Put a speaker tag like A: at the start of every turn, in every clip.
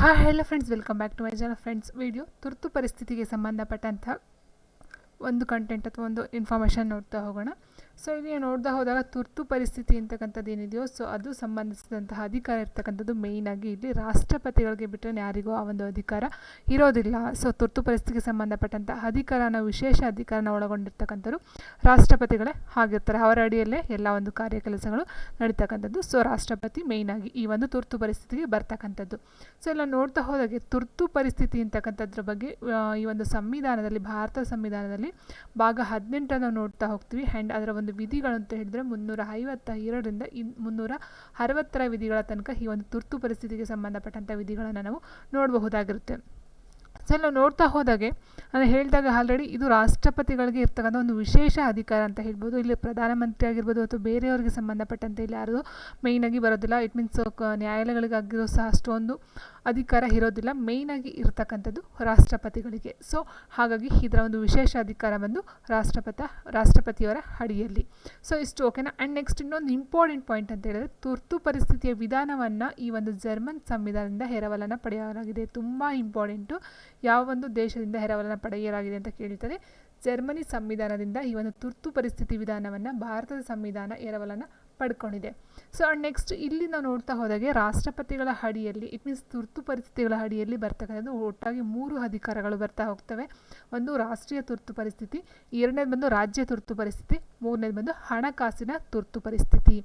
A: Hi hello friends welcome back to my ಜನ friends video ತುರ್ತು ಪರಿಸ್ಥಿತಿಗೆ ಸಂಬಂಧಪಟ್ಟಂಥ ಒಂದು ಕಂಟೆಂಟ್ ಅಥವಾ ಒಂದು ಇನ್ಫಾರ್ಮೇಷನ್ ನೋಡ್ತಾ ಹೋಗೋಣ. ಸೊ ಇಲ್ಲಿ ನೋಡ್ತಾ ಹೋದಾಗ ತುರ್ತು ಪರಿಸ್ಥಿತಿ ಅಂತಕ್ಕಂಥದ್ದು ಏನಿದೆಯೋ, ಸೊ ಅದು ಸಂಬಂಧಿಸಿದಂತಹ ಅಧಿಕಾರ ಇರ್ತಕ್ಕಂಥದ್ದು ಮೇಯ್ನಾಗಿ ಇಲ್ಲಿ ರಾಷ್ಟ್ರಪತಿಗಳಿಗೆ ಬಿಟ್ಟರೆ ಯಾರಿಗೂ ಆ ಒಂದು ಅಧಿಕಾರ ಇರೋದಿಲ್ಲ. ಸೊ ತುರ್ತು ಪರಿಸ್ಥಿತಿಗೆ ಸಂಬಂಧಪಟ್ಟಂಥ ಅಧಿಕಾರನ ವಿಶೇಷ ಅಧಿಕಾರನ ಒಳಗೊಂಡಿರ್ತಕ್ಕಂಥವ್ರು ರಾಷ್ಟ್ರಪತಿಗಳೇ ಆಗಿರ್ತಾರೆ. ಅವರ ಅಡಿಯಲ್ಲೇ ಎಲ್ಲ ಒಂದು ಕಾರ್ಯ ಕೆಲಸಗಳು ನಡೀತಕ್ಕಂಥದ್ದು. ಸೊ ರಾಷ್ಟ್ರಪತಿ ಮೇಯ್ನಾಗಿ ಈ ಒಂದು ತುರ್ತು ಪರಿಸ್ಥಿತಿಗೆ ಬರ್ತಕ್ಕಂಥದ್ದು. ಸೊ ಎಲ್ಲ ನೋಡ್ತಾ ಹೋದಾಗೆ ತುರ್ತು ಪರಿಸ್ಥಿತಿ ಅಂತಕ್ಕಂಥದ್ರ ಬಗ್ಗೆ ಈ ಒಂದು ಸಂವಿಧಾನದಲ್ಲಿ, ಭಾರತ ಸಂವಿಧಾನದಲ್ಲಿ ಭಾಗ ಹದಿನೆಂಟನ್ನು ನೋಡ್ತಾ ಹೋಗ್ತೀವಿ. ಆ್ಯಂಡ್ ಅದರ ಒಂದು ವಿಧಿಗಳು ಅಂತ ಹೇಳಿದ್ರೆ ಮುನ್ನೂರ ಐವತ್ತ ಎರಡರಿಂದ ಇನ್, ಮುನ್ನೂರ ಅರವತ್ತರ ವಿಧಿಗಳ ತನಕ ಈ ಒಂದು ತುರ್ತು ಪರಿಸ್ಥಿತಿಗೆ ಸಂಬಂಧಪಟ್ಟಂಥ ವಿಧಿಗಳನ್ನು ನಾವು ನೋಡಬಹುದಾಗಿರುತ್ತೆ. ಸೊ, ನಾವು ನೋಡ್ತಾ ಹೋದಾಗೆ, ನಾನು ಹೇಳಿದಾಗ ಆಲ್ರೆಡಿ ಇದು ರಾಷ್ಟ್ರಪತಿಗಳಿಗೆ ಇರ್ತಕ್ಕಂಥ ಒಂದು ವಿಶೇಷ ಅಧಿಕಾರ ಅಂತ ಹೇಳ್ಬೋದು. ಇಲ್ಲಿ ಪ್ರಧಾನಮಂತ್ರಿ ಆಗಿರ್ಬೋದು ಅಥವಾ ಬೇರೆಯವರಿಗೆ ಸಂಬಂಧಪಟ್ಟಂತೆ ಇಲ್ಲಿ ಯಾರು ಮೇಯ್ನಾಗಿ ಬರೋದಿಲ್ಲ. ಇಟ್ ಮೀನ್ಸ್ ನ್ಯಾಯಾಲಯಗಳಿಗಾಗಿರೋ ಸಹ ಅಷ್ಟೊಂದು ಅಧಿಕಾರ ಇರೋದಿಲ್ಲ ಮೇಯ್ನಾಗಿ ಇರತಕ್ಕಂಥದ್ದು ರಾಷ್ಟ್ರಪತಿಗಳಿಗೆ. ಸೊ ಹಾಗಾಗಿ ಇದರ ಒಂದು ವಿಶೇಷ ಅಧಿಕಾರ ಬಂದು ರಾಷ್ಟ್ರಪತ, ರಾಷ್ಟ್ರಪತಿಯವರ ಅಡಿಯಲ್ಲಿ. ಸೊ ಇಷ್ಟು ಓಕೆನಾ ಆ್ಯಂಡ್ ನೆಕ್ಸ್ಟ್ ಇನ್ನೊಂದು ಇಂಪಾರ್ಟೆಂಟ್ ಪಾಯಿಂಟ್ ಅಂತ ಹೇಳಿದ್ರೆ, ತುರ್ತು ಪರಿಸ್ಥಿತಿಯ ವಿಧಾನವನ್ನು ಈ ಒಂದು ಜರ್ಮನ್ ಸಂವಿಧಾನದಿಂದ ಎರವಲನ್ನು ಪಡೆಯಲಾಗಿದೆ. ತುಂಬ ಇಂಪಾರ್ಟೆಂಟು ಯಾವ ಒಂದು ದೇಶದಿಂದ ಎರವಲನ್ನು ಪಡೆಯಲಾಗಿದೆ ಅಂತ ಕೇಳ್ತಾರೆ ಜರ್ಮನಿ ಸಂವಿಧಾನದಿಂದ ಈ ಒಂದು ತುರ್ತು ಪರಿಸ್ಥಿತಿ ವಿಧಾನವನ್ನು, ಭಾರತದ ಸಂವಿಧಾನ ಎರವಲನ್ನು ಪಡ್ಕೊಂಡಿದೆ. ಸೊ ನೆಕ್ಸ್ಟ್ ಇಲ್ಲಿ ನಾವು ನೋಡ್ತಾ ಹೋದಾಗೆ ರಾಷ್ಟ್ರಪತಿಗಳ ಅಡಿಯಲ್ಲಿ ಇಟ್ ಮೀನ್ಸ್ ತುರ್ತು ಪರಿಸ್ಥಿತಿಗಳ ಅಡಿಯಲ್ಲಿ ಬರ್ತಕ್ಕಂಥದ್ದು ಒಟ್ಟಾಗಿ ಮೂರು ಅಧಿಕಾರಗಳು ಬರ್ತಾ ಹೋಗ್ತವೆ. ಒಂದು ರಾಷ್ಟ್ರೀಯ ತುರ್ತು ಪರಿಸ್ಥಿತಿ, ಎರಡನೇದು ಬಂದು ರಾಜ್ಯ ತುರ್ತು ಪರಿಸ್ಥಿತಿ ಮೂರನೇದು ಬಂದು ಹಣಕಾಸಿನ ತುರ್ತು ಪರಿಸ್ಥಿತಿ.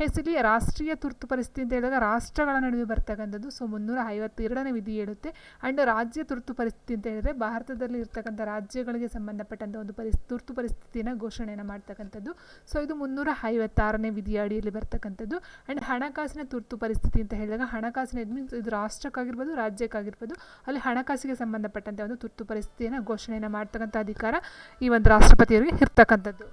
A: ಹೆಸರಿ ರಾಷ್ಟ್ರೀಯ ತುರ್ತು ಪರಿಸ್ಥಿತಿ ಅಂತ ಹೇಳಿದಾಗ ರಾಷ್ಟ್ರಗಳ ನಡುವೆ ಬರ್ತಕ್ಕಂಥದ್ದು, ಸೊ ಮುನ್ನೂರ ಐವತ್ತೆರಡನೇ ವಿಧಿ ಹೇಳುತ್ತೆ. ಆ್ಯಂಡ್ ರಾಜ್ಯ ತುರ್ತು ಪರಿಸ್ಥಿತಿ ಅಂತ ಹೇಳಿದ್ರೆ ಭಾರತದಲ್ಲಿ ಇರ್ತಕ್ಕಂಥ ರಾಜ್ಯಗಳಿಗೆ ಸಂಬಂಧಪಟ್ಟಂಥ ಒಂದು ಪರಿಸ್, ತುರ್ತು ಪರಿಸ್ಥಿತಿನ ಘೋಷಣೆಯನ್ನು ಮಾಡ್ತಕ್ಕಂಥದ್ದು. ಸೊ ಇದು ಮುನ್ನೂರ ಐವತ್ತಾರನೇ ವಿಧಿಯ ಅಡಿಯಲ್ಲಿ ಬರ್ತಕ್ಕಂಥದ್ದು. ಆ್ಯಂಡ್ ಹಣಕಾಸಿನ ತುರ್ತು ಪರಿಸ್ಥಿತಿ ಅಂತ ಹೇಳಿದಾಗ ಹಣಕಾಸಿನ ಮೀನ್ಸ್ ಇದು ರಾಷ್ಟ್ರಕ್ಕಾಗಿರ್ಬೋದು, ರಾಜ್ಯಕ್ಕಾಗಿರ್ಬೋದು, ಅಲ್ಲಿ ಹಣಕಾಸಿಗೆ ಸಂಬಂಧಪಟ್ಟಂತೆ ಒಂದು ತುರ್ತು ಪರಿಸ್ಥಿತಿಯನ್ನು ಘೋಷಣೆಯನ್ನು ಮಾಡ್ತಕ್ಕಂಥ ಅಧಿಕಾರ ಈ ಒಂದು ರಾಷ್ಟ್ರಪತಿಯವರಿಗೆ ಇರ್ತಕ್ಕಂಥದ್ದು.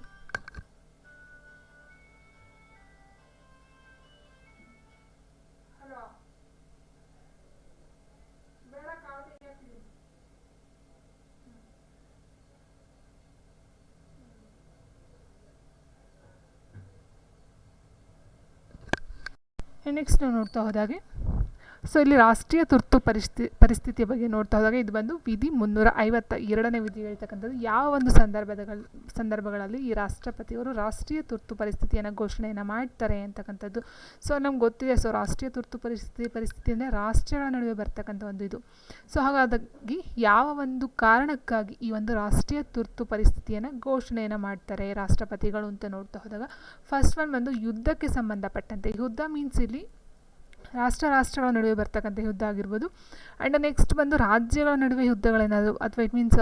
A: ನೆಕ್ಸ್ಟ್ ನೋಡ್ತಾ ಹೋದಾಗೆ ಸೊ ಇಲ್ಲಿ ರಾಷ್ಟ್ರೀಯ ತುರ್ತು ಪರಿಸ್ಥಿತಿ ಪರಿಸ್ಥಿತಿಯ ಬಗ್ಗೆ ನೋಡ್ತಾ ಹೋದಾಗ ಇದು ಬಂದು ವಿಧಿ ಮುನ್ನೂರ ಐವತ್ತ ಎರಡನೇ ವಿಧಿ ಹೇಳ್ತಕ್ಕಂಥದ್ದು. ಯಾವ ಒಂದು ಸಂದರ್ಭಗಳ ಸಂದರ್ಭಗಳಲ್ಲಿ ಈ ರಾಷ್ಟ್ರಪತಿಯವರು ರಾಷ್ಟ್ರೀಯ ತುರ್ತು ಪರಿಸ್ಥಿತಿಯನ್ನು ಘೋಷಣೆಯನ್ನು ಮಾಡ್ತಾರೆ ಅಂತಕ್ಕಂಥದ್ದು. ಸೊ ನಮ್ಗೆ ಗೊತ್ತಿದೆ, ಸೊ ರಾಷ್ಟ್ರೀಯ ತುರ್ತು ಪರಿಸ್ಥಿತಿ ಪರಿಸ್ಥಿತಿ ಅಂದರೆ ರಾಷ್ಟ್ರಗಳ ನಡುವೆ ಬರ್ತಕ್ಕಂಥ ಒಂದು ಇದು. ಸೊ ಹಾಗಾಗಿ ಯಾವ ಒಂದು ಕಾರಣಕ್ಕಾಗಿ ಈ ಒಂದು ರಾಷ್ಟ್ರೀಯ ತುರ್ತು ಪರಿಸ್ಥಿತಿಯನ್ನು ಘೋಷಣೆಯನ್ನು ಮಾಡ್ತಾರೆ ರಾಷ್ಟ್ರಪತಿಗಳು ಅಂತ ನೋಡ್ತಾ ಹೋದಾಗ ಫಸ್ಟ್ ಒನ್ ಬಂದು ಯುದ್ಧಕ್ಕೆ ಸಂಬಂಧಪಟ್ಟಂತೆ. ಯುದ್ಧ ಮೀನ್ಸ್ ಇಲ್ಲಿ ರಾಷ್ಟ್ರ ರಾಷ್ಟ್ರಗಳ ನಡುವೆ ಬರ್ತಕ್ಕಂಥ ಯುದ್ಧ ಆಗಿರ್ಬೋದು. ಆ್ಯಂಡ್ ನೆಕ್ಸ್ಟ್ ಬಂದು ರಾಜ್ಯಗಳ ನಡುವೆ ಯುದ್ಧಗಳೇನಾದರೂ, ಅಥವಾ ಇಟ್ ಮೀನ್ಸ್